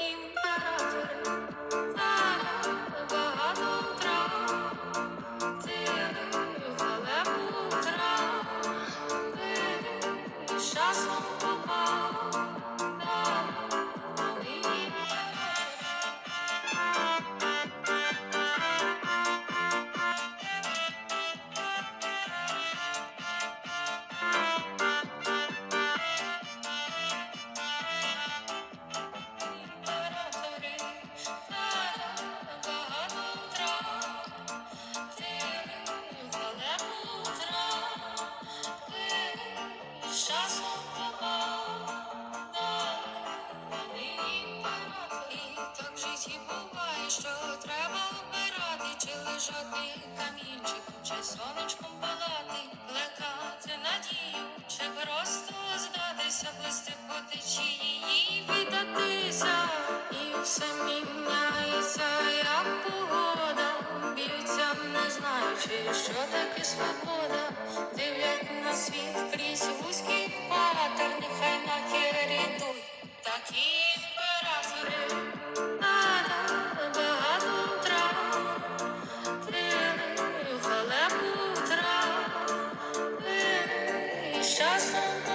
imparare. Треба обирати, чи лежати камінчиком, чи сонечком палати, що таке свобода, дивлять на світ. Крізь вузький патер, нехай матері йдуть, такі трав, часом